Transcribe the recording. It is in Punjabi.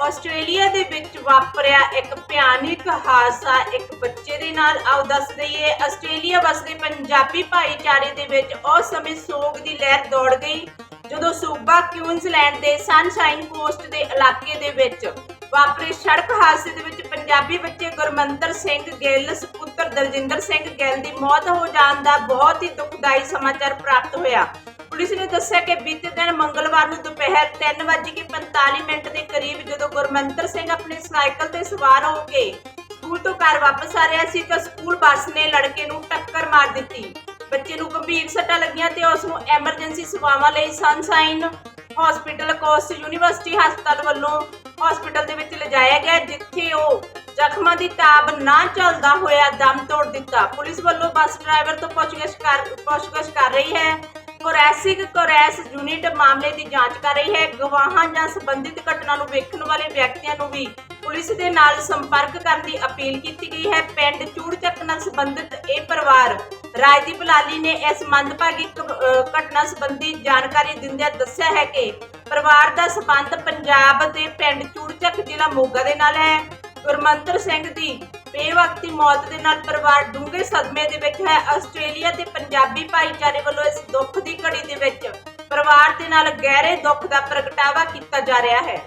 ਆਸਟ੍ਰੇਲੀਆ ਦੇ ਵਿੱਚ ਵਾਪਰਿਆ ਇੱਕ ਭਿਆਨਕ ਹਾਦਸਾ ਇੱਕ ਬੱਚੇ ਦੇ ਨਾਲ। ਆਓ ਦੱਸ ਦਈਏ, ਆਸਟ੍ਰੇਲੀਆ ਵਸਦੇ ਪੰਜਾਬੀ ਭਾਈਚਾਰੇ ਦੇ ਵਿੱਚ ਉਸ ਸਮੇਂ ਸੋਗ ਦੀ ਲਹਿਰ ਦੌੜ ਗਈ, ਜਦੋਂ ਸੂਬਾ ਕਿਊਨਜ਼ਲੈਂਡ ਦੇ ਸਨਸ਼ਾਈਨ ਕੋਸਟ ਦੇ ਇਲਾਕੇ ਦੇ ਵਿੱਚ ਵਾਪਰੇ ਸੜਕ ਹਾਦਸੇ ਦੇ ਵਿੱਚ ਪੰਜਾਬੀ ਬੱਚੇ ਗੁਰਮੰਦਰ ਸਿੰਘ ਗਿੱਲ ਸੁਪੁੱਤਰ ਦਲਜਿੰਦਰ ਸਿੰਘ ਗਿੱਲ ਦੀ ਮੌਤ ਹੋ ਜਾਣ ਦਾ ਬਹੁਤ ਹੀ ਦੁਖਦਾਈ ਸਮਾਚਾਰ ਪ੍ਰਾਪਤ ਹੋਇਆ। ਪੁਲਿਸ ਨੇ ਦੱਸਿਆ ਕਿ ਬੀਤੇ ਦਿਨ ਮੰਗਲਵਾਰ ਨੂੰ ਦੁਪਹਿਰ 3:45 ਮਿੰਟ ਦੇ ਕਰੀਬ ਜਦੋਂ ਸਿੰਘ ਆਪਣੇ ਸਾਈਕਲ ਤੇ ਸਵਾਰ ਹੋ ਕੇ ਸਕੂਲ ਤੋਂ ਘਰ ਵਾਪਸ ਆ ਰਿਹਾ ਸੀ ਤਾਂ ਸਕੂਲ ਬੱਸ ਨੇ ਲੜਕੇ ਨੂੰ ਟੱਕਰ ਮਾਰ ਦਿੱਤੀ। ਬੱਚੇ ਨੂੰ ਗੰਭੀਰ ਸੱਟਾਂ ਲੱਗੀਆਂ ਤੇ ਉਸ ਨੂੰ ਐਮਰਜੈਂਸੀ ਸੇਵਾਵਾਂ ਲਈ ਸਨਸ਼ਾਈਨ ਹਸਪੀਟਲ ਕੋਸਟ ਯੂਨੀਵਰਸਿਟੀ ਹਸਪਤਾਲ ਵੱਲੋਂ ਹਸਪੀਟਲ ਦੇ ਵਿੱਚ ਲਿਜਾਇਆ ਗਿਆ, ਜਿੱਥੇ ਉਹ ਜ਼ਖਮਾਂ ਦੀ ਤਾਬ ਨਾ ਚੱਲਦਾ ਹੋਇਆ ਦਮ ਤੋੜ ਦਿੱਤਾ। ਪੁਲਿਸ ਵੱਲੋਂ ਬੱਸ ਡਰਾਈਵਰ ਤੋਂ ਪੁੱਛਗਿੱਛ ਕਰ ਪੁੱਛਗਿੱਛ ਕਰ ਰਹੀ ਹੈ ਕੋਰੈਸਿਕ ਕੋਰੈਸ ਯੂਨਿਟ ਮਾਮਲੇ ਦੀ ਜਾਂਚ ਕਰ ਰਹੀ ਹੈ। ਗਵਾਹਾਂ ਜਾਂ ਸੰਬੰਧਿਤ ਘਟਨਾ ਨੂੰ ਵੇਖਣ ਵਾਲੇ ਵਿਅਕਤੀਆਂ ਨੂੰ ਵੀ ਪੁਲਿਸ ਦੇ ਨਾਲ ਸੰਪਰਕ ਕਰਨ ਦੀ ਅਪੀਲ ਕੀਤੀ ਗਈ ਹੈ। ਪਿੰਡ ਚੂੜਚੱਕ ਨਾਲ ਸੰਬੰਧਿਤ ਇਹ ਪਰਿਵਾਰ ਰਾਜਦੀਪ ਲਾਲੀ ਨੇ ਇਸ ਮੰਦਭਾਗੀ ਘਟਨਾ ਸੰਬੰਧੀ ਜਾਣਕਾਰੀ ਦਿੰਦਿਆਂ ਦੱਸਿਆ ਹੈ ਕਿ ਪਰਿਵਾਰ ਦਾ ਸਬੰਧ ਪੰਜਾਬ ਦੇ ਪਿੰਡ ਚੂੜਚੱਕ ਜ਼ਿਲ੍ਹਾ ਮੋਗਾ ਦੇ ਨਾਲ ਹੈ। ਗੁਰਮੰਤਰ ਸਿੰਘ ਦੀ ਬੇਵਕਤੀ ਮੌਤ ਦੇ ਨਾਲ ਪਰਿਵਾਰ ਡੂੰਘੇ ਸਦਮੇ ਦੇ ਵਿੱਚ ਹੈ। ਆਸਟ੍ਰੇਲੀਆ ਤੇ ਪੰਜਾਬੀ ਭਾਈਚਾਰੇ ਵੱਲੋਂ ਇਸ ਨਾਲ ਗਹਿਰੇ ਦੁੱਖ ਦਾ ਪ੍ਰਗਟਾਵਾ ਕੀਤਾ ਜਾ ਰਿਹਾ ਹੈ।